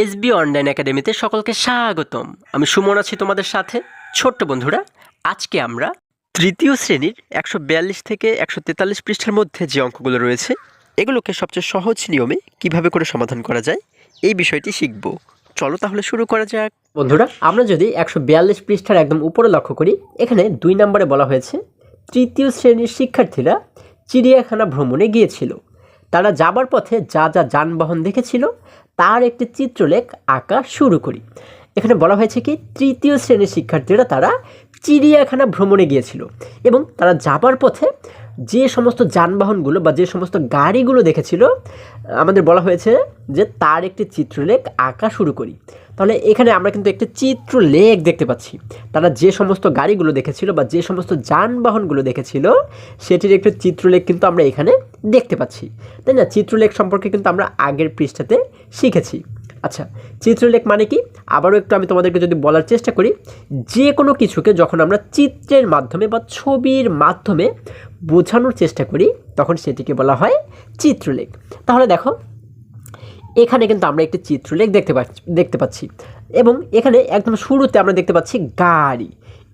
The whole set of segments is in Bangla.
এসবি অনলাইন একাডেমিতে সকলকে স্বাগতম। আমি সুমন আছি তোমাদের সাথে। ছোট্ট বন্ধুরা, আজকে আমরা তৃতীয় শ্রেণির একশো বিয়াল্লিশ থেকে একশো তেতাল্লিশ পৃষ্ঠার মধ্যে যে অঙ্কগুলো রয়েছে, এগুলোকে সবচেয়ে সহজ নিয়মে কীভাবে করে সমাধান করা যায়, এই বিষয়টি শিখব। চলো তাহলে শুরু করা যাক। বন্ধুরা, আমরা যদি একশো বিয়াল্লিশ পৃষ্ঠার একদম উপরে লক্ষ্য করি, এখানে দুই নম্বরে বলা হয়েছে, তৃতীয় শ্রেণির শিক্ষার্থীরা চিড়িয়াখানা ভ্রমণে গিয়েছিল। তারা যাবার পথে যা যা যানবাহন দেখেছিল তার একটি চিত্রলেখ আঁকা শুরু করি। এখানে বলা হয়েছে কি, তৃতীয় শ্রেণির শিক্ষার্থীরা তারা চিড়িয়াখানা ভ্রমণে গিয়েছিল এবং তারা যাবার পথে যে সমস্ত যানবাহনগুলো বা যে সমস্ত গাড়িগুলো দেখেছিল, আমাদের বলা হয়েছে যে তার একটি চিত্রলেখ আঁকা শুরু করি। তাহলে এখানে আমরা কিন্তু একটি চিত্রলেখ দেখতে পাচ্ছি। তারা যে সমস্ত গাড়িগুলো দেখেছিল বা যে সমস্ত যানবাহনগুলো দেখেছিল, সেটির একটি চিত্রলেখ কিন্তু আমরা এখানে দেখতে পাচ্ছি। তাই না? চিত্রলেখ সম্পর্কে কিন্তু আমরা আগের পৃষ্ঠাতে শিখেছি। আচ্ছা চিত্রলেখ মানে কি? আবারও একটু আমি তোমাদেরকে যদি বলার চেষ্টা করি যে কোনো কিছুকে যখন আমরা চিত্রের মাধ্যমে বা ছবির মাধ্যমে বোঝানোর চেষ্টা করি, তখন সেটিকে বলা হয় চিত্রলেখ তাহলে দেখো এখানে কিন্তু আমরা একটি চিত্রলেখ দেখতে পাচ্ছি দেখতে পাচ্ছি। এবং এখানে একদম শুরুতে আমরা দেখতে পাচ্ছি গাড়ি।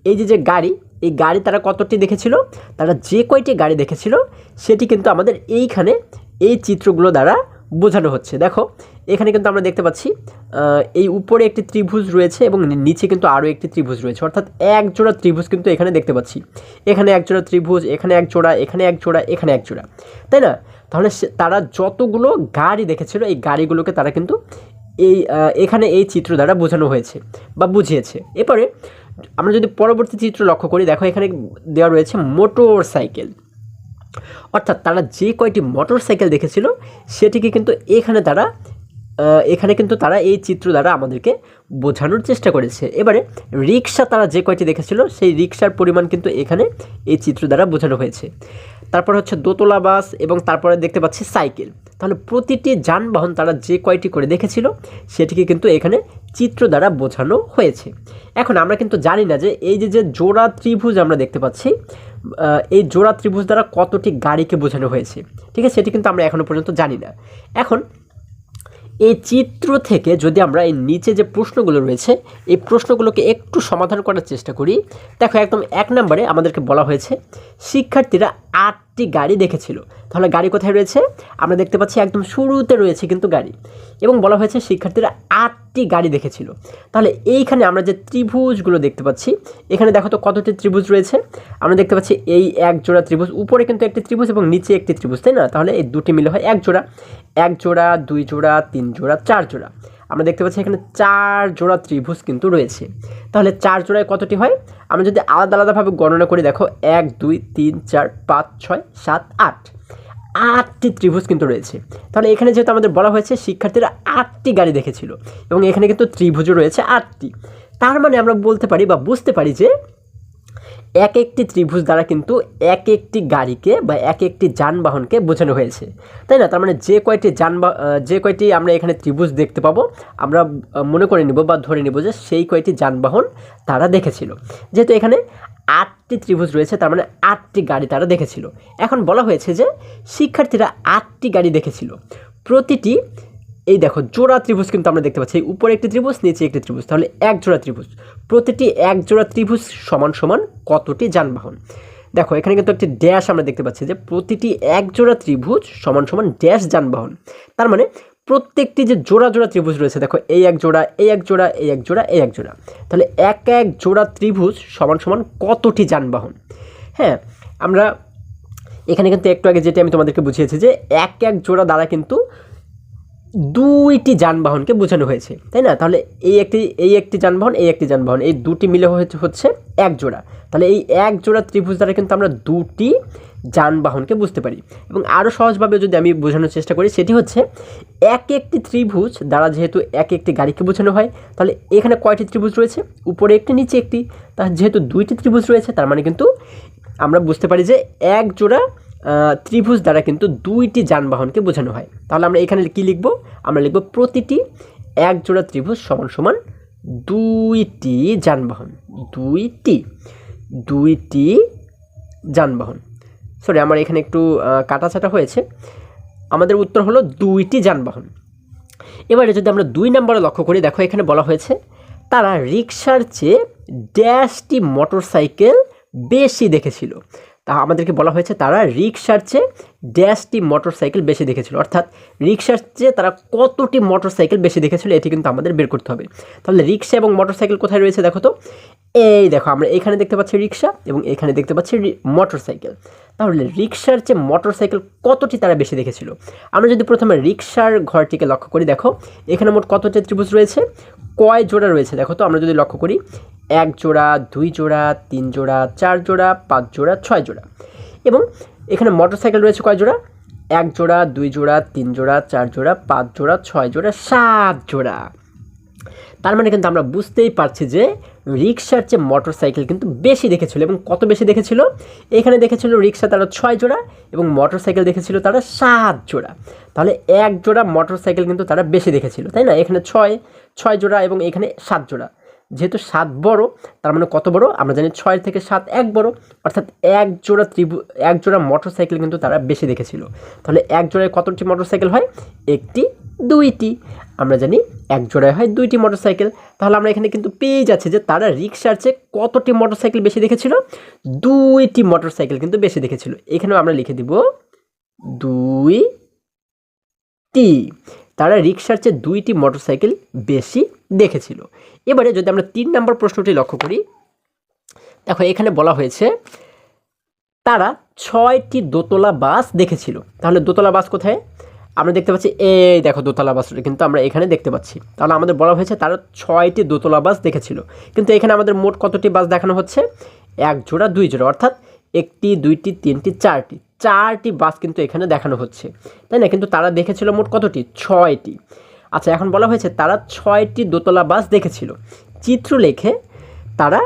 এই যে যে গাড়ি, এই গাড়ি তারা কতটি দেখেছিল? তারা যে কয়টি গাড়ি দেখেছিল, সেটি কিন্তু আমাদের এইখানে এই চিত্রগুলো দ্বারা বোঝানো হচ্ছে। দেখো, এখানে কিন্তু আমরা দেখতে পাচ্ছি এই উপরে একটি ত্রিভুজ রয়েছে এবং নিচে কিন্তু আরও একটি ত্রিভুজ রয়েছে। অর্থাৎ এক জোড়া ত্রিভুজ কিন্তু এখানে দেখতে পাচ্ছি। এখানে এক জোড়া ত্রিভুজ, এখানে এক জোড়া, এখানে এক জোড়া, এখানে এক জোড়া। তাই না? তাহলে তারা যতগুলো গাড়ি দেখেছিল, এই গাড়িগুলোকে তারা কিন্তু এই এখানে এই চিত্র দ্বারা বোঝানো হয়েছে বা বুঝিয়েছে। এরপরে আমরা যদি পরবর্তী চিত্র লক্ষ্য করি, দেখো এখানে দেওয়া রয়েছে মোটর সাইকেল অর্থাৎ তারা যে কয়টি মোটর সাইকেল দেখেছিল, সেটিকে কিন্তু এখানে তারা এখানে কিন্তু তারা এই চিত্র দ্বারা আমাদেরকে বোঝানোর চেষ্টা করেছে। এবারে রিক্সা তারা যে কয়টি দেখেছিল, সেই রিক্সার পরিমাণ কিন্তু এখানে এই চিত্র দ্বারা বোঝানো হয়েছে। তারপর হচ্ছে দোতলা বাস এবং তারপরে দেখতে পাচ্ছি সাইকেল। তাহলে প্রতিটি যানবাহন তারা যে কয়টি করে দেখেছিল, সেটিকে কিন্তু এখানে চিত্র দ্বারা বোঝানো হয়েছে। এখন আমরা কিন্তু জানি না যে এই যে যে জোড়া ত্রিভুজ আমরা দেখতে পাচ্ছি এই জোড়া ত্রিভুজ দ্বারা কতটি গাড়িকে বোঝানো হয়েছে। ঠিক আছে? সেটি কিন্তু আমরা এখনও পর্যন্ত জানি না। এখন এই চিত্র থেকে যদি আমরা এই নিচে যে প্রশ্নগুলো রয়েছে, এই প্রশ্নগুলোকে একটু সমাধান করার চেষ্টা করি। দেখো, একদম এক নম্বরে আমাদেরকে বলা হয়েছে, শিক্ষার্থীরা আটটি গাড়ি দেখেছিল। তাহলে গাড়ি কোথায় রয়েছে? আমরা দেখতে পাচ্ছি একদম শুরুতে রয়েছে কিন্তু গাড়ি। এবং বলা হয়েছে শিক্ষার্থীরা আটটি গাড়ি দেখেছিল। তাহলে এইখানে আমরা যে ত্রিভুজগুলো দেখতে পাচ্ছি, এখানে দেখো তো কতটি ত্রিভুজ রয়েছে? আমরা দেখতে পাচ্ছি এই এক জোড়া ত্রিভুজ, উপরে কিন্তু একটি ত্রিভুজ এবং নিচে একটি ত্রিভুজ, তাই না? তাহলে এই দুটি মিলে হয় এক জোড়া এক জোড়া দুই জোড়া তিন জোড়া চার জোড়া আমরা দেখতে পাচ্ছি এখানে চার জোড়া ত্রিভুজ কিন্তু রয়েছে। তাহলে চার জোড়ায় কতটি হয়? আমরা যদি আলাদা আলাদাভাবে গণনা করি, দেখো, এক, দুই, তিন, চার, পাঁচ, ছয়, সাত, আট। আটটি ত্রিভুজ কিন্তু রয়েছে। তাহলে এখানে যেহেতু আমাদের বলা হয়েছে, শিক্ষার্থীরা আটটি গাড়ি দেখেছিল এবং এখানে কিন্তু ত্রিভুজও রয়েছে আটটি। তার মানে আমরা বলতে পারি বা বুঝতে পারি যে এক একটি ত্রিভুজ দ্বারা কিন্তু এক একটি গাড়িকে বা এক একটি যানবাহনকে বোঝানো হয়েছে। তাই না? তার মানে যে কয়টি যানবাহ যে কয়টি আমরা এখানে ত্রিভুজ দেখতে পাবো, আমরা মনে করে নিব বা ধরে নিব যে সেই কয়টি যানবাহন তারা দেখেছিল। যেহেতু এখানে আটটি ত্রিভুজ রয়েছে, তার মানে আটটি গাড়ি তারা দেখেছিল। এখন বলা হয়েছে যে শিক্ষার্থীরা আটটি গাড়ি দেখেছিল। প্রতিটি এই দেখো, জোড়া ত্রিভুজ কিন্তু আমরা দেখতে পাচ্ছি। উপরে একটি ত্রিভুজ, নিচে একটি ত্রিভুজ। তাহলে এক জোড়া ত্রিভুজ। প্রতিটি এক জোড়া ত্রিভুজ সমান সমান কতটি যানবাহন? দেখো, এখানে কিন্তু একটি ড্যাশ আমরা দেখতে পাচ্ছি যে প্রতিটি এক জোড়া ত্রিভুজ সমান সমান ড্যাশ যানবাহন। তার মানে প্রত্যেকটি যে জোড়া জোড়া ত্রিভুজ রয়েছে, দেখো, এই এক জোড়া, এই এক জোড়া, এই এক জোড়া, এই এক জোড়া। তাহলে এক এক জোড়া ত্রিভুজ সমান সমান কতটি যানবাহন? হ্যাঁ আমরা এখানে কিন্তু একটু আগে যেটা আমি তোমাদেরকে বুঝিয়েছি যে এক এক জোড়া দ্বারা কিন্তু দুইটি যানবাহনকে বোঝানো হয়েছে, তাই না? তাহলে এই একটি এই একটি যানবাহন, এই একটি যানবাহন, এই দুটি মিলে হচ্ছে হচ্ছে এক জোড়া। তাহলে এই এক জোড়া ত্রিভুজ দ্বারা কিন্তু আমরা দুটি যানবাহনকে বুঝতে পারি। এবং আরও সহজভাবে যদি আমি বোঝানোর চেষ্টা করি, সেটি হচ্ছে এক একটি ত্রিভুজ দ্বারা যেহেতু এক একটি গাড়িকে বোঝানো হয়, তাহলে এখানে কয়টি ত্রিভুজ রয়েছে? উপরে একটি, নিচে একটি। তা যেহেতু দুইটি ত্রিভুজ রয়েছে, তার মানে কিন্তু আমরা বুঝতে পারি যে এক জোড়া ত্রিভুজ দ্বারা কিন্তু দুইটি যানবাহনকে বোঝানো হয়। তাহলে আমরা এখানে কি লিখব? আমরা লিখব প্রতিটি এক জোড়া ত্রিভুজ সমান সমান দুইটি যানবাহন। দুইটি দুইটি যানবাহন। সরি আমার এখানে একটু কাটাছাটা হয়েছে। আমাদের উত্তর হলো দুইটি যানবাহন। এবারে যদি আমরা দুই নম্বরে লক্ষ্য করি, দেখো এখানে বলা হয়েছে, তারা রিক্সার চেয়ে ড্যাশটি মোটরসাইকেল বেশি দেখেছিল। তা আমাদেরকে বলা হয়েছে তারা রিক্সার চেয়ে ড্যাশটি মোটরসাইকেল বেশি দেখেছিল। অর্থাৎ রিক্সার চেয়ে তারা কতটি মোটরসাইকেল বেশি দেখেছিল এটি কিন্তু আমাদের বের করতে হবে। তাহলে রিক্সা এবং মোটরসাইকেল কোথায় রয়েছে দেখো তো? এই দেখো, আমরা এখানে দেখতে পাচ্ছি রিক্সা এবং এখানে দেখতে পাচ্ছি মোটরসাইকেল। তাহলে রিক্সার চেয়ে মোটরসাইকেল কতটি তারা বেশি দেখেছিল? আমরা যদি প্রথমে রিক্সার ঘরটিকে লক্ষ্য করি, দেখো, এখানে মোট কতটি ত্রিভুজ রয়েছে? কয় জোড়া রয়েছে? দেখো তো, আমরা যদি লক্ষ্য করি, এক জোড়া, দুই জোড়া, তিন জোড়া, চার জোড়া, পাঁচ জোড়া, ছয় জোড়া। এবং এখানে মোটরসাইকেল রয়েছে কয় জোড়া? এক জোড়া, দুই জোড়া, তিন জোড়া, চার জোড়া, পাঁচ জোড়া, ছয় জোড়া, সাত জোড়া। তার মানে কিন্তু আমরা বুঝতেই পারছি যে রিক্সার চেয়ে মোটর সাইকেল কিন্তু বেশি দেখেছিল এবং কত বেশি দেখেছিল? এখানে দেখেছিল রিক্সা তারা ছয় জোড়া এবং মোটর সাইকেল দেখেছিল তারা সাত জোড়া। তাহলে এক জোড়া মোটর সাইকেল কিন্তু তারা বেশি দেখেছিল, তাই না? এখানে ছয় ছয় জোড়া এবং এখানে সাত জোড়া। যেহেতু সাত বড়, তার মানে কত বড়? আমরা জানি ছয় থেকে সাত এক বড়। অর্থাৎ এক জোড়া ত্রিভু, এক জোড়া মোটর সাইকেল কিন্তু তারা বেশি দেখেছিল। তাহলে এক জোড়ায় কতটি মোটর সাইকেল হয়? একটি দুইটি। আমরা জানি এক জোড়ায় হয় দুইটি মোটরসাইকেল। তাহলে আমরা এখানে কিন্তু পেয়ে যাচ্ছি যে তারা রিক্সার চেয়ে কতটি মোটরসাইকেল বেশি দেখেছিল? দুইটি মোটরসাইকেল কিন্তু বেশি দেখেছিল। এখানেও আমরা লিখে দিব দুই টি তারা রিক্সার চেয়ে দুইটি মোটরসাইকেল বেশি দেখেছিল। এবারে যদি আমরা তিন নম্বর প্রশ্নটি লক্ষ্য করি, দেখো এখানে বলা হয়েছে, তারা ছয়টি দোতলা বাস দেখেছিল। তাহলে দোতলা বাস কোথায়? আমরা দেখতে পাচ্ছি, এই দেখো দোতলা বাসটা কিন্তু আমরা এখানে দেখতে পাচ্ছি। তাহলে আমাদের বলা হয়েছে তারা ছয়টি দোতলা বাস দেখেছিল। কিন্তু এখানে আমাদের মোট কতটি বাস দেখানো হচ্ছে? এক জোড়া, দুই জোড়া, অর্থাৎ একটি, দুইটি, তিনটি, চারটি। চারটি বাস কিন্তু এখানে দেখানো হচ্ছে। তাই না? কিন্তু তারা দেখেছিল মোট কতটি? ছয়টি। আচ্ছা এখন বলা হয়েছে তারা ছয়টি দোতলা বাস দেখেছিল। চিত্র লেখে তারা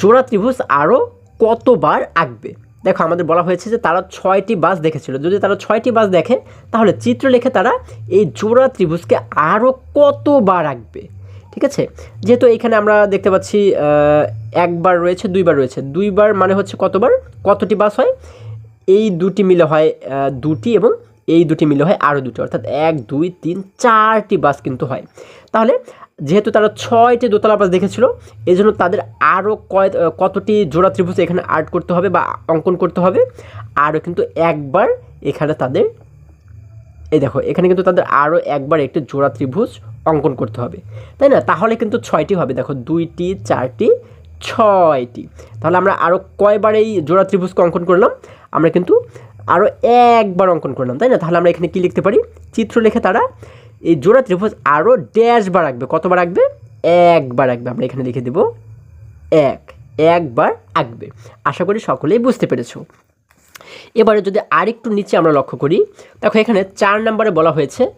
জোড়া ত্রিভুজ আরও কতবার আঁকবে? দেখো আমাদের বলা হয়েছে যে তারা ছয়টি বাস দেখেছিল। যদি তারা ছয়টি বাস দেখে তাহলে চিত্র লেখে তারা এই জোড়া ত্রিভুজকে আরও কতবার আঁকবে? ঠিক আছে? যেহেতু এখানে আমরা দেখতে পাচ্ছি একবার রয়েছে, দুইবার রয়েছে। দুইবার মানে হচ্ছে কতবার? কতটি বাস হয়? এই দুটি মিলে হয় দুটি এবং এই দুটি মিলে হয় আরও দুটি, অর্থাৎ এক, দুই, তিন, চারটি বাস কিন্তু হয়। তাহলে যেহেতু তারা ছয়টি দোতলা বাস দেখেছিল এই জন্য তাদের আরও কয় কতটি জোড়া ত্রিভুজ এখানে আর্ট করতে হবে বা অঙ্কন করতে হবে, আরও কিন্তু একবার এখানে তাদের, এই দেখো, এখানে কিন্তু তাদের আরও একবার একটি জোড়া ত্রিভুজ অঙ্কন করতে হবে। তাই না? তাহলে কিন্তু ছয়টি হবে, দেখো, দুইটি, চারটি, ছয়টি। তাহলে আমরা আরও কয়বার এই জোড়া ত্রিভুজকে অঙ্কন করলাম? আমরা কিন্তু আরও একবার অঙ্কন করলাম, তাই না? তাহলে আমরা এখানে কী লিখতে পারি? চিত্র লিখে তারা, এই জোড়া ত্রিভুজ আরও ড্যাশ বার আঁকবে। কতবার আঁকবে? একবার আঁকবে। আমরা এখানে লিখে দেব, এক। একবার আঁকবে। আশা করি সকলেই বুঝতে পেরেছ। এবারে যদি আরেকটু নিচে আমরা লক্ষ্য করি, দেখো এখানে চার নম্বরে বলা হয়েছে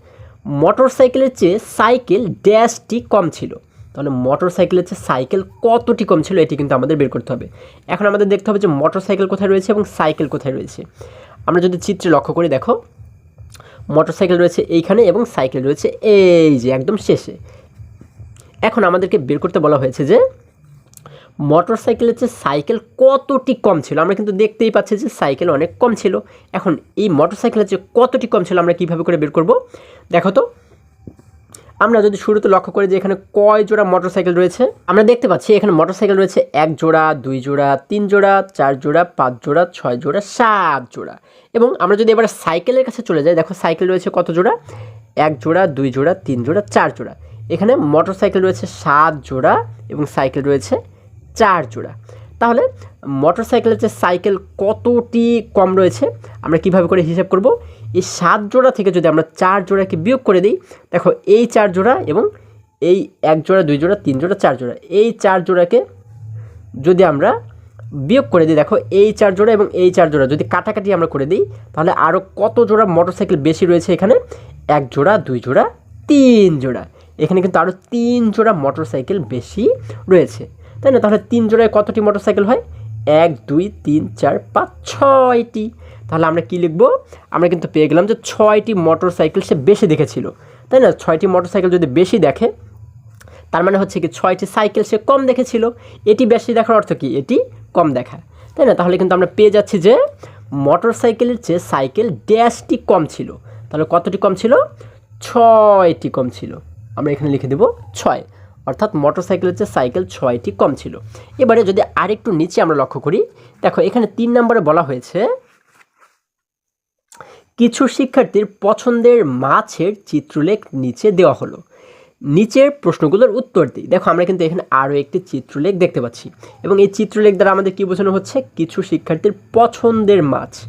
মোটর সাইকেলের চেয়ে সাইকেল ড্যাশটি কম ছিল। তাহলে মোটর সাইকেলের চেয়ে সাইকেল কতটি কম ছিল, এটি কিন্তু আমাদের বের করতে হবে। এখন আমাদের দেখতে হবে যে মোটর সাইকেল কোথায় রয়েছে এবং সাইকেল কোথায় রয়েছে। আমরা যদি চিত্রে লক্ষ্য করি, দেখো মোটর সাইকেল রয়েছে এইখানে এবং সাইকেল রয়েছে এই যে, একদম শেষে। এখন আমাদেরকে বের করতে বলা হয়েছে যে মোটর সাইকেলের চেয়ে সাইকেল কতটি কম ছিল? আমরা কিন্তু দেখতেই পাচ্ছি যে সাইকেল অনেক কম ছিল। এখন এই মোটর সাইকেলের চেয়ে কতটি কম ছিল, আমরা কীভাবে করে বের করব? দেখো তো, আমরা যদি শুরুতে লক্ষ্য করি যে এখানে কয় জোড়া মোটর সাইকেল রয়েছে, আমরা দেখতে পাচ্ছি এখানে মোটর সাইকেল রয়েছে এক জোড়া, দুই জোড়া, তিন জোড়া, চার জোড়া, পাঁচ জোড়া, ছয় জোড়া, সাত জোড়া। এবং আমরা যদি এবার সাইকেলের কাছে চলে যাই, দেখো সাইকেল রয়েছে কত জোড়া? এক জোড়া, দুই জোড়া, তিন জোড়া, চার জোড়া। এখানে মোটর সাইকেল রয়েছে সাত জোড়া এবং সাইকেল রয়েছে চার জোড়া। তাহলে মোটর সাইকেলের যে সাইকেল কতটি কম রয়েছে, আমরা কীভাবে করে হিসাব করব? এই সাত জোড়া থেকে যদি আমরা চার জোড়াকে বিয়োগ করে দিই, দেখো এই চার জোড়া এবং এই এক জোড়া, দুই জোড়া, তিন জোড়া, চার জোড়া। এই চার জোড়াকে যদি আমরা বিয়োগ করে দিই, দেখো, এই চার জোড়া এবং এই চার জোড়া। যদি কাটাকাটি আমরা করে দিই, তাহলে আরও কত জোড়া মোটরসাইকেল বেশি রয়েছে এখানে? এক জোড়া, দুই জোড়া, তিন জোড়া। এখানে কিন্তু আরও তিন জোড়া মোটরসাইকেল বেশি রয়েছে। তাই না? তাহলে তিন জোড়ায় কতটি মোটরসাইকেল হয়? এক, দুই, তিন, চার, পাঁচ, ছয়টি। তাহলে আমরা কি লিখব? আমরা কিন্তু পেয়ে গেলাম যে ছয়টি মোটরসাইকেল সে বেশি দেখেছিল। তাই না? ছয়টি মোটরসাইকেল যদি বেশি দেখে, তার মানে হচ্ছে কি ছয়টি সাইকেল সে কম দেখেছিল। এটি বেশি দেখার অর্থ কি? এটি কম দেখা তাই না? তাহলে কিন্তু আমরা পেয়ে যাচ্ছি যে মোটর সাইকেলের চেয়ে সাইকেল ড্যাশটি কম ছিল। তাহলে কতটি কম ছিল? ছয়টি কম ছিল। আমরা এখানে লিখে দেব ছয়। অর্থাৎ মোটরসাইকেলের চেয়ে সাইকেল ছয়টি কম ছিল। এবারে যদি আরেকটু নিচে আমরা লক্ষ্য করি, দেখো এখানে তিন নম্বরে বলা হয়েছে, কিছু শিক্ষার্থীর পছন্দের মাছের চিত্রলেখ নিচে দেওয়া হলো। নিচের প্রশ্নগুলোর উত্তর দিই। দেখো, আমরা কিন্তু এখানে আরও একটি চিত্রলেখ দেখতে পাচ্ছি। এবং এই চিত্রলেখ দ্বারা আমাদের কী বোঝানো হচ্ছে? কিছু শিক্ষার্থীর পছন্দের মাছ।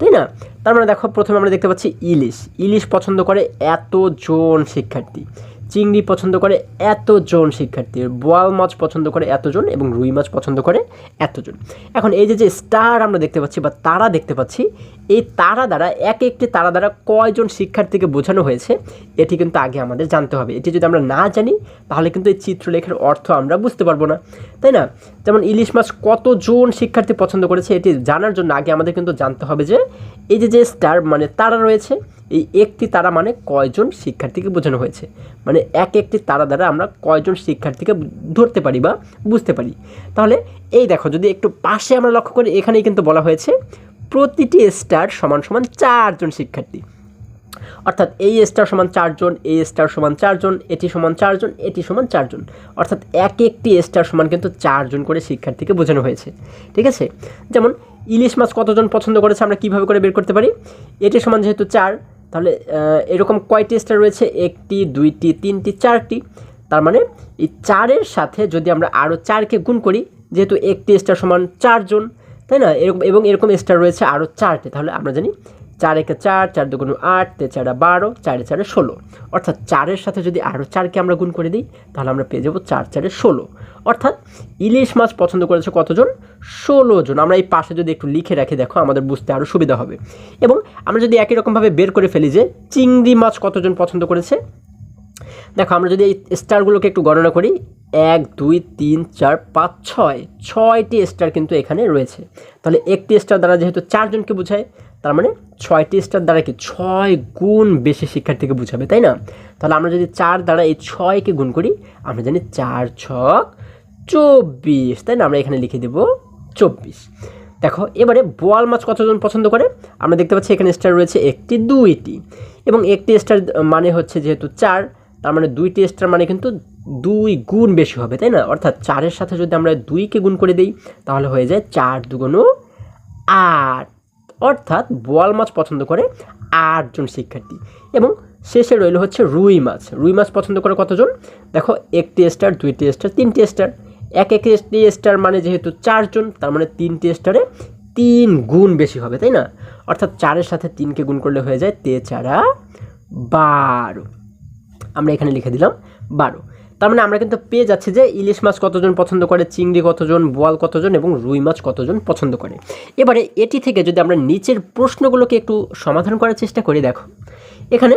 তাই না? তার মানে দেখো, প্রথমে আমরা দেখতে পাচ্ছি ইলিশ। ইলিশ পছন্দ করে এতজন শিক্ষার্থী। চিংড়ি পছন্দ করে এতজন শিক্ষার্থী বোয়াল মাছ পছন্দ করে এতজন এবং রুই মাছ পছন্দ করে এতজন। এখন এই যে যে স্টার আমরা দেখতে পাচ্ছি বা তারা দেখতে পাচ্ছি, এই তারা দ্বারা, এক একটি তারা দ্বারা কয়জন শিক্ষার্থীকে বোঝানো হয়েছে, এটি কিন্তু আগে আমাদের জানতে হবে। এটি যদি আমরা না জানি, তাহলে কিন্তু এই চিত্রলেখের অর্থ আমরা বুঝতে পারব না। তাই না? যেমন ইলিশ মাছ কতজন শিক্ষার্থী পছন্দ করেছে, এটি জানার জন্য আগে আমাদের কিন্তু জানতে হবে যে, এই যে যে স্টার মানে তারা রয়েছে এই একটি তারা মানে কয়জন শিক্ষার্থীকে বোঝানো হয়েছে। মানে এক একটি তারা দ্বারা আমরা কয়জন শিক্ষার্থীকে ধরতে পারি বা বুঝতে পারি। তাহলে এই দেখো, যদি একটু পাশে আমরা লক্ষ্য করি, এখানেই কিন্তু বলা হয়েছে, প্রতিটি স্টার সমান সমান চারজন শিক্ষার্থী। অর্থাৎ এই স্টার সমান চারজন, এই স্টার সমান চারজন, এটি সমান চারজন, এটি সমান চারজন। অর্থাৎ এক একটি স্টার সমান কিন্তু চারজন করে শিক্ষার্থীকে বোঝানো হয়েছে। ঠিক আছে? যেমন ইলিশ মাছ কতজন পছন্দ করেছে আমরা কীভাবে করে বের করতে পারি? এটি সমান যেহেতু চার, তাহলে এরকম কয়টি স্টার রয়েছে? একটি, দুইটি, তিনটি, চারটি। তার মানে এই চারের সাথে যদি আমরা আরও চারকে গুণ করি, যেহেতু একটি স্টার সমান চারজন, তাই না? এরকম, এবং এরকম স্টার রয়েছে আরও চারটে, তাহলে আমরা জানি চার একে চার চার দুগুণ আট তে চারে বারো, চারে চারে ষোলো। অর্থাৎ চারের সাথে যদি আরও চারকে আমরা গুণ করে দিই, তাহলে আমরা পেয়ে যাব চার চারে ষোলো। অর্থাৎ ইলিশ মাছ পছন্দ করেছে কতজন? ষোলো জন। আমরা এই পাশে যদি একটু লিখে রাখি, দেখো আমাদের বুঝতে আরও সুবিধা হবে। এবং আমরা যদি একই রকমভাবে বের করে ফেলি যে চিংড়ি মাছ কতজন পছন্দ করেছে? দেখো, আমরা যদি এই স্টারগুলোকে একটু গণনা করি, এক, দুই, তিন, চার, পাঁচ, ছয়, ছয়টি স্টার কিন্তু এখানে রয়েছে। তাহলে একটি স্টার দ্বারা যেহেতু চারজনকে বোঝায়, তার মানে ছয়টি স্টার দ্বারা কি ছয় গুণ বেশি শিক্ষার্থীকে বোঝাবে, তাই না? তাহলে আমরা যদি চার দ্বারা এই ছয়কে গুণ করি, আমরা জানি চার ছক চব্বিশ, তাই না? আমরা এখানে লিখে দেব চব্বিশ। দেখো, এবারে বোয়াল মাছ কতজন পছন্দ করে? আমরা দেখতে পাচ্ছি এখানে স্টার রয়েছে একটি, দুইটি। এবং একটি স্টার মানে হচ্ছে যেহেতু চার তার মানে দুইটি স্টার মানে কিন্তু দুই গুণ বেশি হবে, তাই না? অর্থাৎ চারের সাথে যদি আমরা দুইকে গুণ করে দিই, তাহলে হয়ে যায় চার দুগুণ আট। অর্থাৎ বোয়াল মাছ পছন্দ করে আটজন শিক্ষার্থী। এবং শেষে রইল হচ্ছে রুই মাছ। রুই মাছ পছন্দ করে কতজন? দেখো একটি স্টার দুইটি স্টার তিনটি স্টার এক একটি স্টার মানে যেহেতু চারজন তার মানে তিনটি স্টারে তিন গুণ বেশি হবে, তাই না? অর্থাৎ চারের সাথে তিনকে গুণ করলে হয়ে যায় তে চারা বারো। আমরা এখানে লিখে দিলাম বারো। তার মানে আমরা কিন্তু পেয়ে যাচ্ছি যে ইলিশ মাছ কতজন পছন্দ করে, চিংড়ি কতজন, বোয়াল কতজন এবং রুই মাছ কতজন পছন্দ করে। এবারে এটি থেকে যদি আমরা নিচের প্রশ্নগুলোকে একটু সমাধান করার চেষ্টা করি, দেখো। এখানে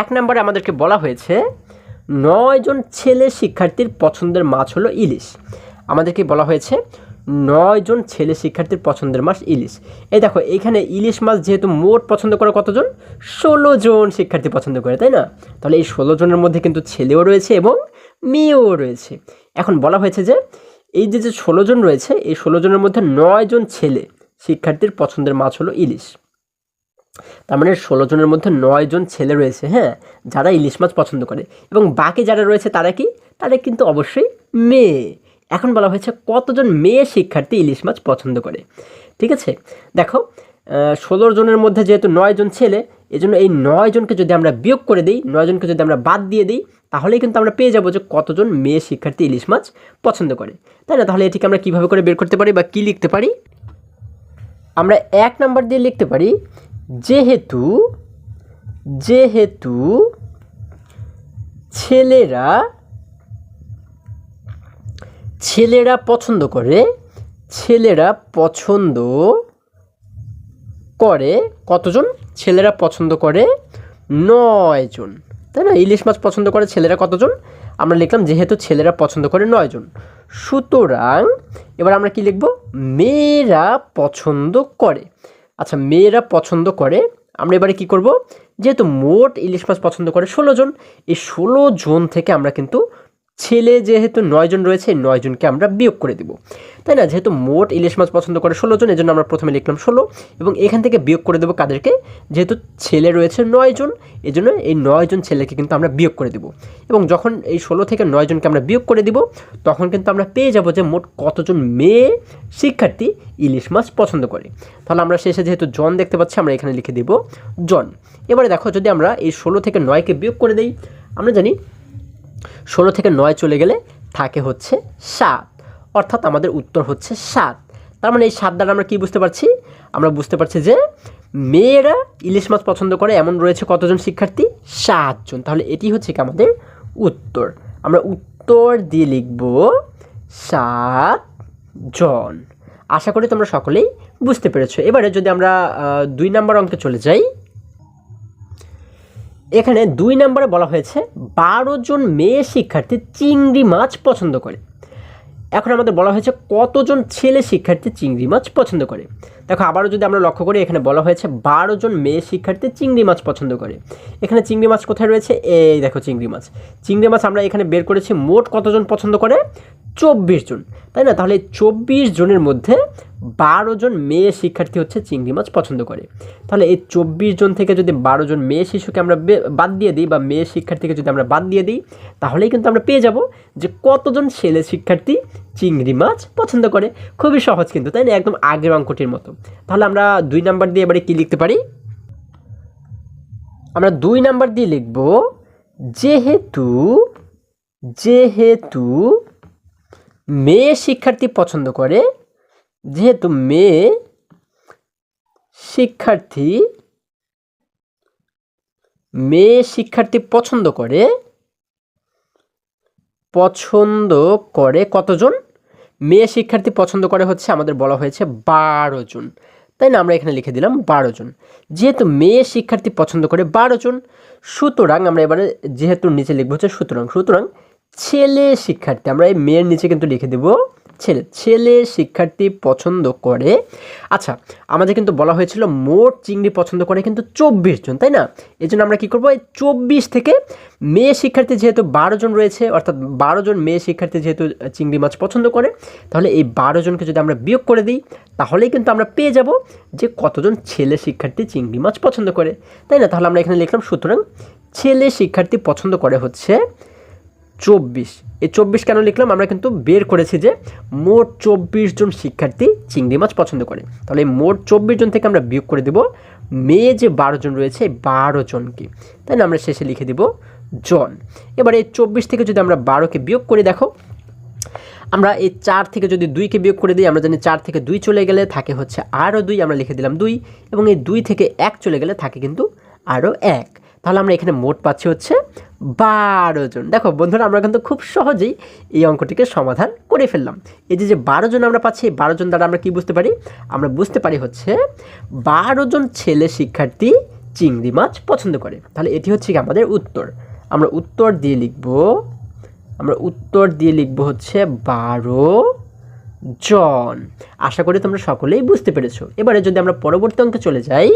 এক নম্বরে আমাদেরকে বলা হয়েছে, নয়জন ছেলে শিক্ষার্থীর পছন্দের মাছ হলো ইলিশ। আমাদেরকে বলা হয়েছে নয়জন ছেলে শিক্ষার্থীর পছন্দের মাছ ইলিশ। এই দেখো, এখানে ইলিশ মাছ যেহেতু মোট পছন্দ করে কতজন? ষোলো জন শিক্ষার্থী পছন্দ করে, তাই না? তাহলে এই ষোলো জনের মধ্যে কিন্তু ছেলেও রয়েছে এবং মেয়েও রয়েছে। এখন বলা হয়েছে যে, এই যে যে ষোলো জন রয়েছে, এই ষোলো জনের মধ্যে নয় জন ছেলে শিক্ষার্থীর পছন্দের মাছ হলো ইলিশ। তার মানে ষোলো জনের মধ্যে নয় জন ছেলে রয়েছে হ্যাঁ যারা ইলিশ মাছ পছন্দ করে। এবং বাকি যারা রয়েছে তারা কি? তারা কিন্তু অবশ্যই মেয়ে। এখন বলা হয়েছে কতজন মেয়ে শিক্ষার্থী ইলিশ মাছ পছন্দ করে। ঠিক আছে? দেখো ষোলো জনের মধ্যে যেহেতু নয় জন ছেলে, এজন্য এই নয় জনকে যদি আমরা বিয়োগ করে দিই, নয় জনকে যদি আমরা বাদ দিয়ে দিই, তাহলেই কিন্তু আমরা পেয়ে যাব যে কতজন মেয়ে শিক্ষার্থী ইলিশ মাছ পছন্দ করে। তাই না? তাহলে এটিকে আমরা কীভাবে করে বের করতে পারি বা কী লিখতে পারি? আমরা এক নাম্বার দিয়ে লিখতে পারি, যেহেতু যেহেতু ছেলেরা ছেলেরা পছন্দ করে, ছেলেরা পছন্দ করে কতজন? ছেলেরা পছন্দ করে নয় জন। তাই না? ইলিশ মাছ পছন্দ করে ছেলেরা কতজন? আমরা লিখলাম যেহেতু ছেলেরা পছন্দ করে নয় জন। সুতরাং এবার আমরা কি লিখব? মেয়েরা পছন্দ করে। আচ্ছা মেয়েরা পছন্দ করে, আমরা এবারে কি করব? যেহেতু মোট ইলিশ মাছ পছন্দ করে ষোলো জন, এই ষোলো জন থেকে আমরা কিন্তু ছেলে যেহেতু নয়জন রয়েছে নয়জনকে আমরা বিয়োগ করে দেব। তাই না? যেহেতু মোট ইলিশ মাছ পছন্দ করে ষোলো জন, এজন্য আমরা প্রথমে লিখলাম ষোলো এবং এখান থেকে বিয়োগ করে দেবো কাদেরকে? যেহেতু ছেলে রয়েছে নয়জন এই জন্য এই নয়জন ছেলেকে কিন্তু আমরা বিয়োগ করে দেব। এবং যখন এই ষোলো থেকে নয়জনকে আমরা বিয়োগ করে দিব, তখন কিন্তু আমরা পেয়ে যাব যে মোট কতজন মেয়ে শিক্ষার্থী ইলিশ মাছ পছন্দ করে। তাহলে আমরা শেষে যেহেতু জন দেখতে পাচ্ছি, আমরা এখানে লিখে দিব জন। এবারে দেখো, যদি আমরা এই ষোলো থেকে নয়কে বিয়োগ করে দেই, আমরা জানি ষোলো থেকে নয় চলে গেলে থাকে হচ্ছে সাত। অর্থাৎ আমাদের উত্তর হচ্ছে সাত। তার মানে এই সাত দ্বারা আমরা কী বুঝতে পারছি? আমরা বুঝতে পারছি যে মেয়েরা ইলিশ মাছ পছন্দ করে এমন রয়েছে কতজন শিক্ষার্থী? সাতজন। তাহলে এটি হচ্ছে কি আমাদের উত্তর? আমরা উত্তর দিয়ে লিখব সাত জন আশা করি তোমরা সকলেই বুঝতে পেরেছ। এবারে যদি আমরা দুই নম্বর অঙ্কে চলে যাই এখানে দুই নম্বরে বলা হয়েছে, বারো জন মেয়ে শিক্ষার্থী চিংড়ি মাছ পছন্দ করে। এখন আমাদের বলা হয়েছে কতজন ছেলে শিক্ষার্থী চিংড়ি মাছ পছন্দ করে। দেখো, আবারও যদি আমরা লক্ষ্য করি, এখানে বলা হয়েছে বারো জন মেয়ে শিক্ষার্থী চিংড়ি মাছ পছন্দ করে। এখানে চিংড়ি মাছ কোথায় রয়েছে? এই দেখো চিংড়ি মাছ। চিংড়ি মাছ আমরা এখানে বের করেছি মোট কতজন পছন্দ করে? চব্বিশ জন। তাই না? তাহলে চব্বিশ জনের মধ্যে বারো জন মেয়ে শিক্ষার্থী হচ্ছে চিংড়ি মাছ পছন্দ করে। তাহলে এই চব্বিশ জন থেকে যদি বারো জন মেয়ে শিশুকে আমরা বাদ দিয়ে দিই বা মেয়ে শিক্ষার্থীকে যদি আমরা বাদ দিয়ে দিই, তাহলেই কিন্তু আমরা পেয়ে যাব যে কতজন ছেলে শিক্ষার্থী চিংড়ি মাছ পছন্দ করে। খুবই সহজ কিন্তু, তাই না? একদম আগের অঙ্কটির মতো। তাহলে আমরা দুই নাম্বার দিয়ে এবারে কি লিখতে পারি? আমরা দুই নাম্বার দিয়ে লিখব, যেহেতু যেহেতু মেয়ে শিক্ষার্থী পছন্দ করে, যেহেতু মেয়ে শিক্ষার্থী মেয়ে শিক্ষার্থী পছন্দ করে পছন্দ করে কতজন? মেয়ে শিক্ষার্থী পছন্দ করে হচ্ছে আমাদের বলা হয়েছে বারো জন। তাই না? আমরা এখানে লিখে দিলাম বারো জন। যেহেতু মেয়ে শিক্ষার্থী পছন্দ করে বারো জন, সুতরাং আমরা এবারে যেহেতু নিচে লিখব হচ্ছে সুতরাং সুতরাং ছেলে শিক্ষার্থী, আমরা এই মেয়ের নিচে কিন্তু লিখে দেব ছেলে ছেলে শিক্ষার্থী পছন্দ করে। আচ্ছা আমাদের কিন্তু বলা হয়েছিল মোট চিংড়ি পছন্দ করে কিন্তু চব্বিশ জন, তাই না? এই জন্য আমরা কী করব, এই চব্বিশ থেকে মেয়ে শিক্ষার্থী যেহেতু বারো জন রয়েছে, অর্থাৎ বারো জন মেয়ে শিক্ষার্থী যেহেতু চিংড়ি মাছ পছন্দ করে, তাহলে এই বারো জনকে যদি আমরা বিয়োগ করে দিই, তাহলেই কিন্তু আমরা পেয়ে যাব যে কতজন ছেলে শিক্ষার্থী চিংড়ি মাছ পছন্দ করে, তাই না? তাহলে আমরা এখানে লিখলাম, সুতরাং ছেলে শিক্ষার্থী পছন্দ করে হচ্ছে চব্বিশ। এই চব্বিশ কেন লিখলাম? আমরা কিন্তু বের করেছি যে মোট চব্বিশ জন শিক্ষার্থী চিংড়ি মাছ পছন্দ করে। তাহলে এই মোট চব্বিশ জন থেকে আমরা বিয়োগ করে দেব মেয়ে যে বারো জন রয়েছে এই বারো জনকে। তাই না? আমরা শেষে লিখে দেব জন। এবার এই চব্বিশ থেকে যদি আমরা বারোকে বিয়োগ করে দেখো, আমরা এই চার থেকে যদি দুইকে বিয়োগ করে দিই, আমরা জানি চার থেকে দুই চলে গেলে থাকে হচ্ছে আরও দুই, আমরা লিখে দিলাম দুই। এবং এই দুই থেকে এক চলে গেলে থাকে কিন্তু আরও এক। তাহলে আমরা এখানে মোট পাচ্ছি হচ্ছে বারো জন। দেখো বন্ধুরা, আমরা কিন্তু খুব সহজেই এই অঙ্কটিকে সমাধান করে ফেললাম। এই যে যে বারো জন আমরা পাচ্ছি, এই বারো জন দ্বারা আমরা কি বুঝতে পারি? আমরা বুঝতে পারি হচ্ছে বারো জন ছেলে শিক্ষার্থী চিংড়ি মাছ পছন্দ করে। তাহলে এটি হচ্ছে কি আমাদের উত্তর। আমরা উত্তর দিয়ে লিখব, আমরা উত্তর দিয়ে লিখব হচ্ছে বারো জন। আশা করি তোমরা সকলেই বুঝতে পেরেছ। এবারে যদি আমরা পরবর্তী অঙ্কে চলে যাই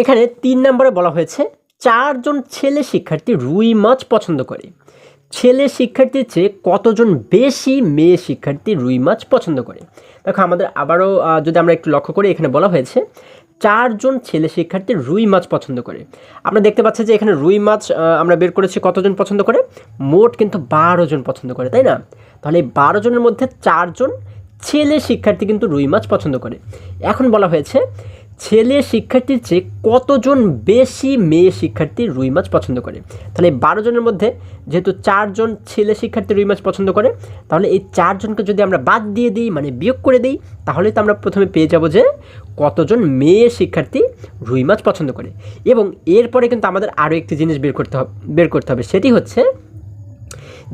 এখানে তিন নম্বরে বলা হয়েছে, চারজন ছেলে শিক্ষার্থী রুই মাছ পছন্দ করে। ছেলে শিক্ষার্থীর চেয়ে কতজন বেশি মেয়ে শিক্ষার্থী রুই মাছ পছন্দ করে? দেখো, আমাদের আবারও যদি আমরা একটু লক্ষ্য করি, এখানে বলা হয়েছে, চারজন ছেলে শিক্ষার্থী রুই মাছ পছন্দ করে। আমরা দেখতে পাচ্ছি যে এখানে রুই মাছ আমরা বের করেছি কতজন পছন্দ করে? মোট কিন্তু বারো জন পছন্দ করে, তাই না? তাহলে এই বারো জনের মধ্যে চারজন ছেলে শিক্ষার্থী কিন্তু রুই মাছ পছন্দ করে। এখন বলা হয়েছে ছেলে শিক্ষার্থীর চেয়ে কতজন বেশি মেয়ে শিক্ষার্থী রুই মাছ পছন্দ করে? তাহলে বারো জনের মধ্যে যেহেতু চারজন ছেলে শিক্ষার্থী রুই মাছ পছন্দ করে, তাহলে এই চারজনকে যদি আমরা বাদ দিয়ে দিই মানে বিয়োগ করে দিই, তাহলে তো আমরা প্রথমে পেয়ে যাব যে কতজন মেয়ে শিক্ষার্থী রুই মাছ পছন্দ করে। এবং এরপরে কিন্তু আমাদের আরও একটি জিনিস বের করতে হবে, বের করতে হবে, সেটি হচ্ছে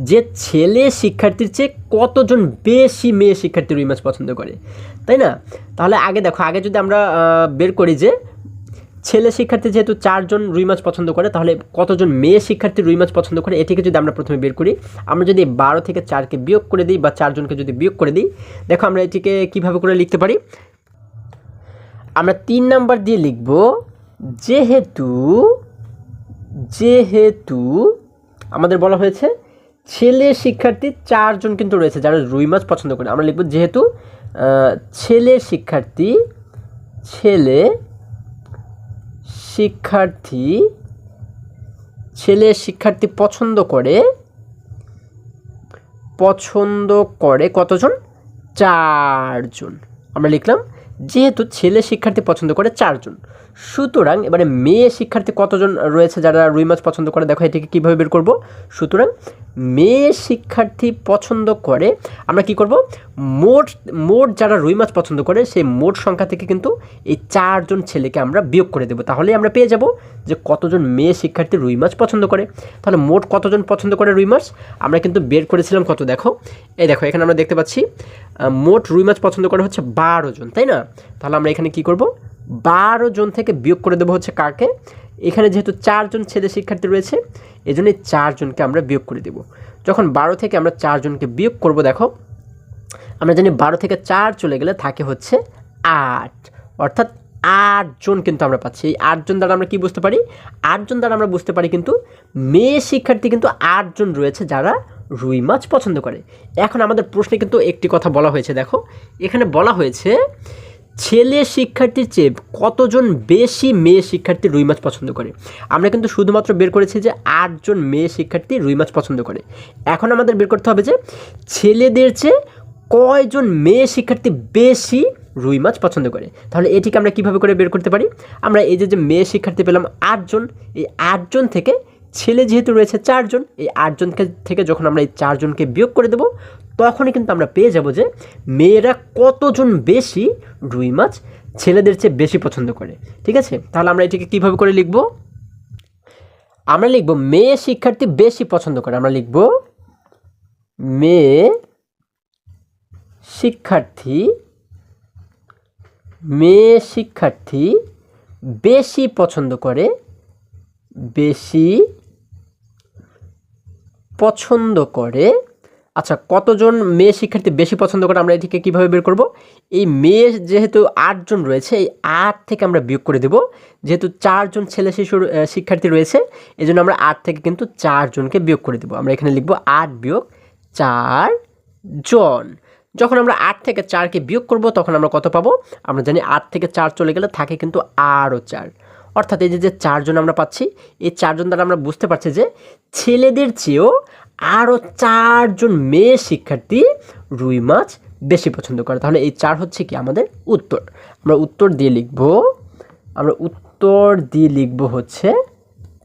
যে ছেলে শিক্ষার্থীর চেয়ে কতজন বেশি মেয়ে শিক্ষার্থী রুই মাছ পছন্দ করে? তাই না? তাহলে আগে দেখো, আগে যদি আমরা বের করি যে ছেলে শিক্ষার্থী যেহেতু চারজন রুই মাছ পছন্দ করে, তাহলে কতজন মেয়ে শিক্ষার্থী রুই মাছ পছন্দ করে, এটিকে যদি আমরা প্রথমে বের করি, আমরা যদি বারো থেকে চারকে বিয়োগ করে দিই বা চারজনকে যদি বিয়োগ করে দিই, দেখো আমরা এটিকে কীভাবে করে লিখতে পারি? আমরা তিন নাম্বার দিয়ে লিখব, যেহেতু যেহেতু, আমাদের বলা হয়েছে ছেলে শিক্ষার্থী চারজন কিন্তু রয়েছে যারা রুই মাছ পছন্দ করে। আমরা লিখব যেহেতু ছেলে শিক্ষার্থী ছেলে শিক্ষার্থী ছেলে শিক্ষার্থী পছন্দ করে পছন্দ করে কতজন? চারজন। আমরা লিখলাম, যেহেতু ছেলে শিক্ষার্থী পছন্দ করে চারজন। সুতরাং এবারে মেয়ে শিক্ষার্থী কতজন রয়েছে যারা রুই মাছ পছন্দ করে? দেখো, এটিকে কীভাবে বের করব? সুতরাং মেয়ে শিক্ষার্থী পছন্দ করে, আমরা কি করব? মোট মোট যারা রুই মাছ পছন্দ করে, সেই মোট সংখ্যা থেকে কিন্তু এই চারজন ছেলেকে আমরা বিয়োগ করে দেবো। তাহলে আমরা পেয়ে যাব যে কতজন মেয়ে শিক্ষার্থী রুই মাছ পছন্দ করে। তাহলে মোট কতজন পছন্দ করে রুই মাছ? আমরা কিন্তু বের করেছিলাম কত? দেখো, এই দেখো, এখানে আমরা দেখতে পাচ্ছি মোট রুই মাছ পছন্দ করে হচ্ছে বারো জন, তাই না? তাহলে আমরা এখানে কি করব? বারো জন থেকে বিয়োগ করে দেবো হচ্ছে কাকে? এখানে যেহেতু চারজন ছেলে শিক্ষার্থী রয়েছে এই জন্য চারজনকে আমরা বিয়োগ করে দেব। যখন বারো থেকে আমরা চারজনকে বিয়োগ করব, দেখো, আমরা জানি বারো থেকে চার চলে গেলে থাকে হচ্ছে আট। অর্থাৎ আটজন কিন্তু আমরা পাচ্ছি। এই আটজন দ্বারা আমরা কি বুঝতে পারি? আটজন দ্বারা আমরা বুঝতে পারি কিন্তু মেয়ে শিক্ষার্থী কিন্তু আটজন রয়েছে যারা রুই মাছ পছন্দ করে। এখন আমাদের প্রশ্নে কিন্তু একটি কথা বলা হয়েছে, দেখো। এখানে বলা হয়েছে ছেলে শিক্ষার্থীর চেয়ে কতজন বেশি মেয়ে শিক্ষার্থী রুই মাছ পছন্দ করে? আমরা কিন্তু শুধুমাত্র বের করেছি যে আটজন মেয়ে শিক্ষার্থী রুই মাছ পছন্দ করে। এখন আমাদের বের করতে হবে যে ছেলেদের চেয়ে কয়জন মেয়ে শিক্ষার্থী বেশি রুই মাছ পছন্দ করে? তাহলে এটিকে আমরা কীভাবে করে বের করতে পারি? আমরা এই যে যে মেয়ে শিক্ষার্থী পেলাম আটজন, এই আটজন থেকে ছেলে যেহেতু রয়েছে চারজন, এই আটজনকে থেকে যখন আমরা এই চারজনকে বিয়োগ করে দেব তখনই কিন্তু আমরা পেয়ে যাব যে মেয়েরা কতজন বেশি রুই মাছ ছেলেদের চেয়ে বেশি পছন্দ করে, ঠিক আছে? তাহলে আমরা এটিকে কীভাবে করে লিখব? আমরা লিখব, মেয়ে শিক্ষার্থী বেশি পছন্দ করে। আমরা লিখব, মেয়ে শিক্ষার্থী মেয়ে শিক্ষার্থী বেশি পছন্দ করে, বেশি পছন্দ করে আচ্ছা কতজন মেয়ে শিক্ষার্থী বেশি পছন্দ করে আমরা এটিকে কীভাবে বের করব? এই মেয়ে যেহেতু আটজন রয়েছে, এই আট থেকে আমরা বিয়োগ করে দেব। যেহেতু চারজন ছেলে শিশুর শিক্ষার্থী রয়েছে এই জন্য আমরা আট থেকে কিন্তু চারজনকে বিয়োগ করে দেবো। আমরা এখানে লিখব আট বিয়োগ চার জন। যখন আমরা আট থেকে চারকে বিয়োগ করব, তখন আমরা কত পাবো? আমরা জানি আট থেকে চার চলে গেলে থাকে কিন্তু আরও চার। অর্থাৎ এই যে যে চারজন আমরা পাচ্ছি, এই চারজন দ্বারা আমরা বুঝতে পারছি যে ছেলেদের চেয়েও আরও চারজন মেয়ে শিক্ষার্থী রুই মাছ বেশি পছন্দ করে। তাহলে এই চার হচ্ছে কি আমাদের উত্তর। আমরা উত্তর দিয়ে লিখব, আমরা উত্তর দিয়ে লিখব হচ্ছে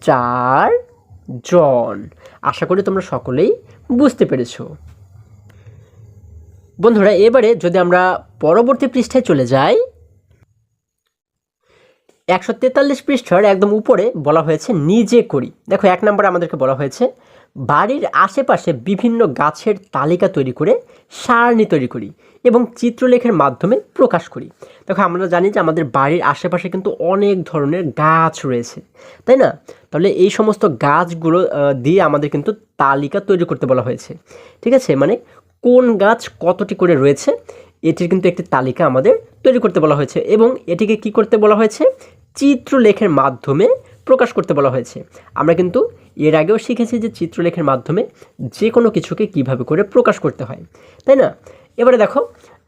চার জন। আশা করি তোমরা সকলেই বুঝতে পেরেছ। বন্ধুরা, এবারে যদি আমরা পরবর্তী পৃষ্ঠায় চলে যাই, একশো তেতাল্লিশ পৃষ্ঠার একদম উপরে বলা হয়েছে নিজে করি। দেখো, এক নম্বরে আমাদেরকে বলা হয়েছে বাড়ির আশেপাশে বিভিন্ন গাছের তালিকা তৈরি করে সারণী তৈরি করি এবং চিত্রলেখের মাধ্যমে প্রকাশ করি। দেখো, আমরা জানি যে আমাদের বাড়ির আশেপাশে কিন্তু অনেক ধরনের গাছ রয়েছে, তাই না? তাহলে এই সমস্ত গাছগুলো দিয়ে আমাদের কিন্তু তালিকা তৈরি করতে বলা হয়েছে। ঠিক আছে? মানে কোন গাছ কতটি করে রয়েছে, এটির কিন্তু একটি তালিকা আমাদের তৈরি করতে বলা হয়েছে এবং এটিকে কি করতে বলা হয়েছে? চিত্রলেখের মাধ্যমে প্রকাশ করতে বলা হয়েছে। আমরা কিন্তু এর আগেও শিখেছি যে চিত্রলেখের মাধ্যমে যে কোনো কিছুকে কীভাবে করে প্রকাশ করতে হয়। তাই না? এবারে দেখো,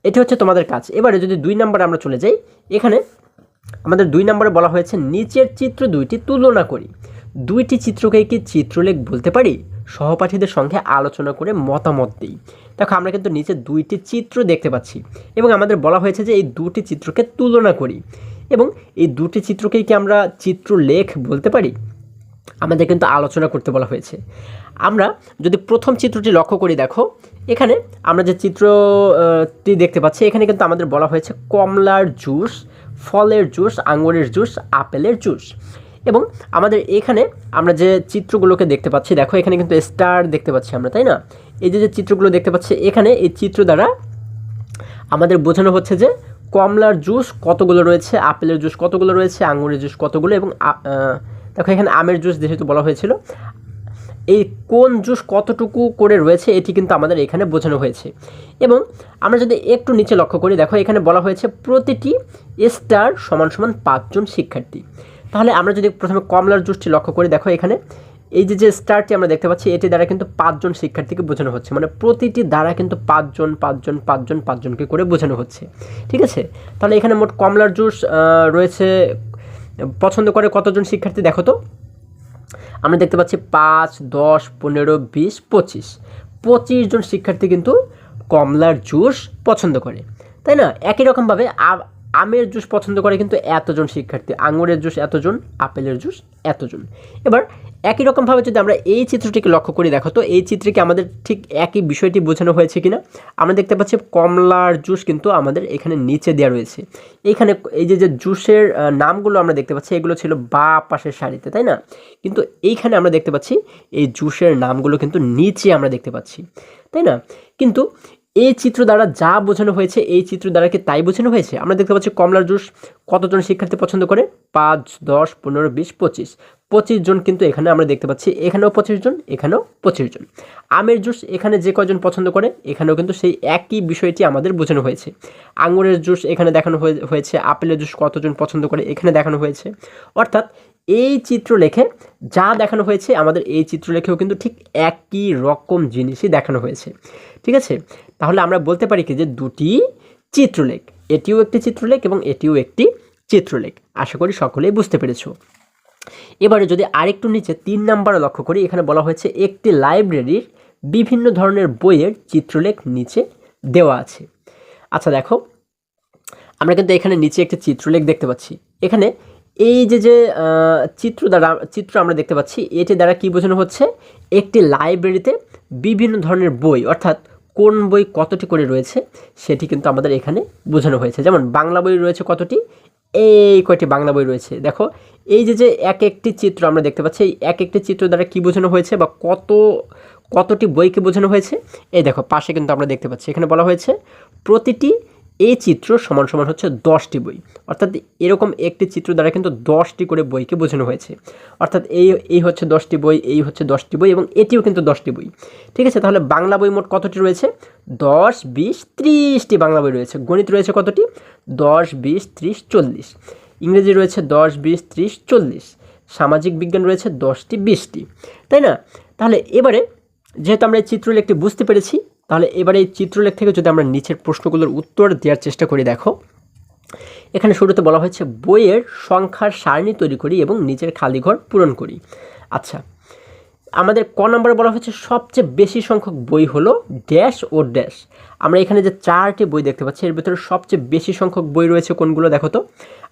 এটা হচ্ছে তোমাদের কাজ। এবারে যদি দুই নম্বরে আমরা চলে যাই, এখানে আমাদের দুই নম্বরে বলা হয়েছে, নিচের চিত্র দুইটি তুলনা করি। দুইটি চিত্রকে কি চিত্রলেখ বলতে পারি? সহপাঠীদের সঙ্গে আলোচনা করে মতামত দিই। দেখো, আমরা কিন্তু নিচে দুইটি চিত্র দেখতে পাচ্ছি এবং আমাদের বলা হয়েছে যে এই দুটি চিত্রকে তুলনা করি। এবং এই দুটি চিত্রকেই কি আমরা চিত্রলেখ বলতে পারি? আমাদের কিন্তু আলোচনা করতে বলা হয়েছে। আমরা যদি প্রথম চিত্রটি লক্ষ্য করি, দেখো, এখানে আমরা যে চিত্রটি দেখতে পাচ্ছি, এখানে কিন্তু আমাদের বলা হয়েছে কমলার জুস, ফলের জুস, আঙুরের জুস, আপেলের জুস। এবং আমাদের এখানে আমরা যে চিত্রগুলোকে দেখতে পাচ্ছি, দেখো, এখানে কিন্তু স্টার দেখতে পাচ্ছি আমরা, তাই না? এই যে যে চিত্রগুলো দেখতে পাচ্ছি, এখানে এই চিত্র দ্বারা আমাদের বোঝানো হচ্ছে যে কমলার জুস কতগুলো রয়েছে? আপেলের জুস কতগুলো রয়েছে? আঙুরের জুস কতগুলো? এবং দেখো এখানে আমের জুস যেহেতু বলা হয়েছিল, এই কোন জুস কতটুকু করে রয়েছে এটি কিন্তু আমাদের এখানে বোঝানো হয়েছে। এবং আমরা যদি একটু নিচে লক্ষ্য করি, দেখো এখানে বলা হয়েছে প্রতিটি স্টার সমান সমান পাঁচজন শিক্ষার্থী। তাহলে আমরা যদি প্রথমে কমলার জুসটি লক্ষ্য করি, দেখো এখানে এই যে যে স্টারটি আমরা দেখতে পাচ্ছি, এটি দ্বারা কিন্তু পাঁচজন শিক্ষার্থীকে বোঝানো হচ্ছে। মানে প্রতিটি দ্বারা কিন্তু পাঁচজন পাঁচজন পাঁচজন, পাঁচজনকে করে বোঝানো হচ্ছে। ঠিক আছে? তাহলে এখানে মোট কমলার জুস রয়েছে, পছন্দ করে কতজন শিক্ষার্থী দেখো তো? আমরা দেখতে পাচ্ছি পাঁচ, দশ, পনেরো, বিশ, পঁচিশ। পঁচিশ জন শিক্ষার্থী কিন্তু কমলার জুস পছন্দ করে। তাই না? একই রকমভাবে আমের জুস পছন্দ করে কিন্তু এতজন শিক্ষার্থী। আঙুরের জুস এতজন, আপেলের জুস এতজন। এবার একই রকমভাবে যদি আমরা এই চিত্রটিকে লক্ষ্য করি, দেখো তো, এই চিত্রে কি আমাদের ঠিক একই বিষয়টি বোঝানো হয়েছে কিনা? আমরা দেখতে পাচ্ছি কমলার জুস কিন্তু আমাদের এখানে নিচে দেওয়া রয়েছে। এইখানে এই যে যে জুসের নামগুলো আমরা দেখতে পাচ্ছি, এগুলো ছিল বা পাশের সারিতে তাই না? কিন্তু এইখানে আমরা দেখতে পাচ্ছি এই জুসের নামগুলো কিন্তু নিচে আমরা দেখতে পাচ্ছি, তাই না? কিন্তু এই চিত্র দ্বারা যা বোঝানো হয়েছে, এই চিত্র দ্বারা কি তাই বোঝানো হয়েছে? আমরা দেখতে পাচ্ছি কমলার জুস কতজন শিক্ষার্থী পছন্দ করে? পাঁচ, দশ, পনেরো, বিশ, পঁচিশ। পঁচিশ জন কিন্তু এখানে আমরা দেখতে পাচ্ছি, এখানেও পঁচিশ জন, এখানেও পঁচিশ জন। আমের জুস এখানে যে কজন পছন্দ করে, এখানেও কিন্তু সেই একই বিষয়টি আমাদের বোঝানো হয়েছে। আঙুরের জুস এখানে দেখানো হয়ে- হয়েছে, আপেলের জুস কতজন পছন্দ করে, এখানে দেখানো হয়েছে। অর্থাৎ এই চিত্র লেখে যা দেখানো হয়েছে, আমাদের এই চিত্র লেখেও কিন্তু ঠিক একই রকম জিনিসই দেখানো হয়েছে। ঠিক আছে? তাহলে আমরা বলতে পারি কি যে দুটি চিত্রলেখ, এটিও একটি চিত্রলেখ এবং এটিও একটি চিত্রলেখ। আশা করি সকলেই বুঝতে পেরেছ। এবারে যদি আরেকটু নিচে তিন নাম্বারে লক্ষ্য করি, এখানে বলা হয়েছে একটি লাইব্রেরির বিভিন্ন ধরনের বইয়ের চিত্রলেখ নিচে দেওয়া আছে। আচ্ছা দেখো, আমরা কিন্তু এখানে নিচে একটি চিত্রলেখ দেখতে পাচ্ছি। এখানে এই যে যে চিত্র দ্বারা, চিত্র আমরা দেখতে পাচ্ছি, এটি দ্বারা কি বোঝানো হচ্ছে? একটি লাইব্রেরিতে বিভিন্ন ধরনের বই, অর্থাৎ কোন বই কতটি করে রয়েছে, সেটি কিন্তু আমাদের এখানে বোঝানো হয়েছে। যেমন, বাংলা বই রয়েছে কতটি? এই কয়টি বাংলা বই রয়েছে। দেখো, এই যে যে, এক একটি চিত্র আমরা দেখতে পাচ্ছি, এই এক একটি চিত্র দ্বারা কি বোঝানো হয়েছে বা কত, কতটি বইকে বোঝানো হয়েছে? এই দেখো, পাশে কিন্তু আমরা দেখতে পাচ্ছি। এখানে বলা হয়েছে, প্রতিটি এই চিত্র সমান সমান হচ্ছে দশটি বই। অর্থাৎ এরকম একটি চিত্র দ্বারা কিন্তু দশটি করে বইকে বোঝানো হয়েছে। অর্থাৎ এই এই হচ্ছে দশটি বই, এই হচ্ছে দশটি বই এবং এটিও কিন্তু দশটি বই। ঠিক আছে? তাহলে বাংলা বই মোট কতটি রয়েছে? দশ, বিশ, ত্রিশটি বাংলা বই রয়েছে। গণিত রয়েছে কতটি? দশ, বিশ, ত্রিশ, চল্লিশ। ইংরেজি রয়েছে দশ, বিশ, ত্রিশ, চল্লিশ। সামাজিক বিজ্ঞান রয়েছে দশটি, বিশটি। তাই না? তাহলে এবারে যেহেতু আমরা এই চিত্রলেখটি বুঝতে পেরেছি তাহলে এবারে এই চিত্রলেখ থেকে যদি আমরা নিচের প্রশ্নগুলোর উত্তর দেওয়ার চেষ্টা করি, দেখো। এখানে শুরুতে বলা হয়েছে, বইয়ের সংখ্যার সারণী তৈরি করি এবং নিচের খালি ঘর পূরণ করি। আচ্ছা আমাদের ক নম্বরে বলা হয়েছে, সবচেয়ে বেশি সংখ্যক বই হলো ড্যাশ ও ড্যাশ। আমরা এখানে যে চারটি বই দেখতে পাচ্ছি, এর ভিতরে সবচেয়ে বেশি সংখ্যক বই রয়েছে কোনগুলো দেখো তো?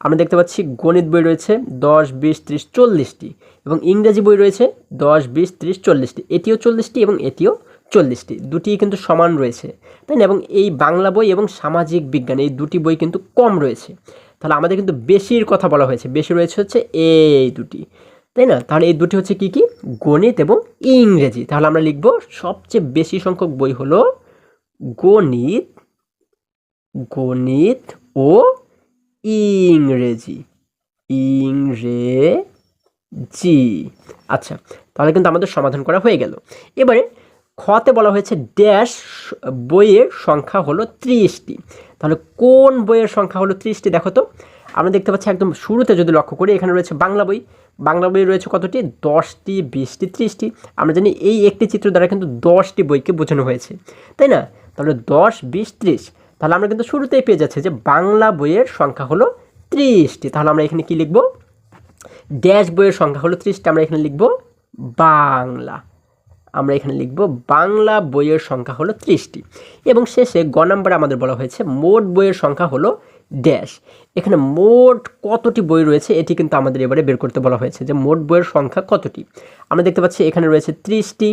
আমরা দেখতে পাচ্ছি, গণিত বই রয়েছে দশ, বিশ, ত্রিশ, চল্লিশটি এবং ইংরেজি বই রয়েছে দশ, বিশ, ত্রিশ, চল্লিশটি। এটিও চল্লিশটি এবং এটিও চল্লিশটি, দুটি কিন্তু সমান রয়েছে। তাই না? এবং এই বাংলা বই এবং সামাজিক বিজ্ঞান, এই দুটি বই কিন্তু কম রয়েছে। তাহলে আমাদের কিন্তু বেশির কথা বলা হয়েছে। বেশি রয়েছে হচ্ছে এই দুটি। তাই না? তাহলে এই দুটি হচ্ছে কি কি? গণিত এবং ইংরেজি। তাহলে আমরা লিখব সবচেয়ে বেশি সংখ্যক বই হলো গণিত গণিত ও ইংরেজি। ইংরেজি। আচ্ছা তাহলে কিন্তু আমাদের সমাধান করা হয়ে গেল। এবারে খতে বলা হয়েছে ড্যাশ, বইয়ের সংখ্যা হলো ত্রিশটি। তাহলে কোন বইয়ের সংখ্যা হলো ত্রিশটি দেখো তো। আমরা দেখতে পাচ্ছি একদম শুরুতে যদি লক্ষ্য করি, এখানে রয়েছে বাংলা বই। বাংলা বই রয়েছে কতটি? দশটি, বিশটি, ত্রিশটি। আমরা জানি এই একটি চিত্র দ্বারা কিন্তু দশটি বইকে বোঝানো হয়েছে। তাই না? তাহলে দশ, বিশ, ত্রিশ। তাহলে আমরা কিন্তু শুরুতেই পেয়ে যাচ্ছি যে বাংলা বইয়ের সংখ্যা হলো ত্রিশটি। তাহলে আমরা এখানে কি লিখব? ড্যাশ বইয়ের সংখ্যা হলো ত্রিশটি। আমরা এখানে লিখব বাংলা। আমরা এখানে লিখব, বাংলা বইয়ের সংখ্যা হলো ত্রিশটি। এবং শেষে গ নম্বরে আমাদের বলা হয়েছে, মোট বইয়ের সংখ্যা হলো ড্যাশ। এখানে মোট কতটি বই রয়েছে, এটি কিন্তু আমাদের এবারে বের করতে বলা হয়েছে যে মোট বইয়ের সংখ্যা কতটি। আমরা দেখতে পাচ্ছি এখানে রয়েছে ত্রিশটি,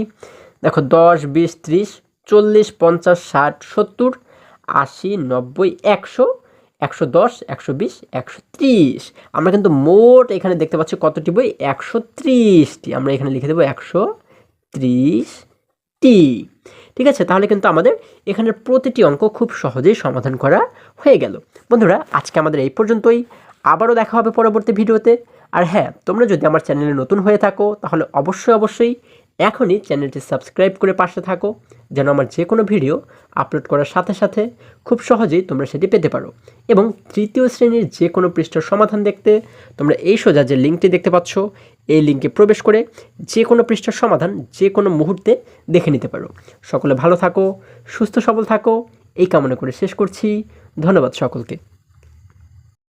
দেখো দশ, বিশ, ত্রিশ, চল্লিশ, পঞ্চাশ, ষাট, সত্তর, আশি, নব্বই, একশো একশো দশ, একশো বিশ, একশো ত্রিশ। আমরা কিন্তু মোট এখানে দেখতে পাচ্ছি কতটি বই? একশো ত্রিশটি। আমরা এখানে লিখে দেবো একশো ত্রিশটি ঠিক আছে, তাহলে কিন্তু আমাদের এখানের প্রতিটি অঙ্ক খুব সহজেই সমাধান করা হয়ে গেল। বন্ধুরা, আজকে আমাদের এই পর্যন্তই। আবারও দেখা হবে পরবর্তী ভিডিওতে। আর হ্যাঁ তোমরা যদি আমার চ্যানেলে নতুন হয়ে থাকো, তাহলে অবশ্যই অবশ্যই এখনই চ্যানেলটি সাবস্ক্রাইব করে পাশে থাকো, যেন আমার যে কোনো ভিডিও আপলোড করার সাথে সাথে খুব সহজেই তোমরা সেটি পেতে পারো। এবং তৃতীয় শ্রেণির যে কোনো পৃষ্ঠার সমাধান দেখতে তোমরা এই সোজা যে লিঙ্কটি দেখতে পাচ্ছ এই লিঙ্কে প্রবেশ করে যে কোনো পৃষ্ঠার সমাধান, যে কোনো মুহূর্তে দেখে নিতে পারো। সকলে ভালো থাকো, সুস্থ সবল থাকো। এই কামনা করে শেষ করছি। ধন্যবাদ সকলকে।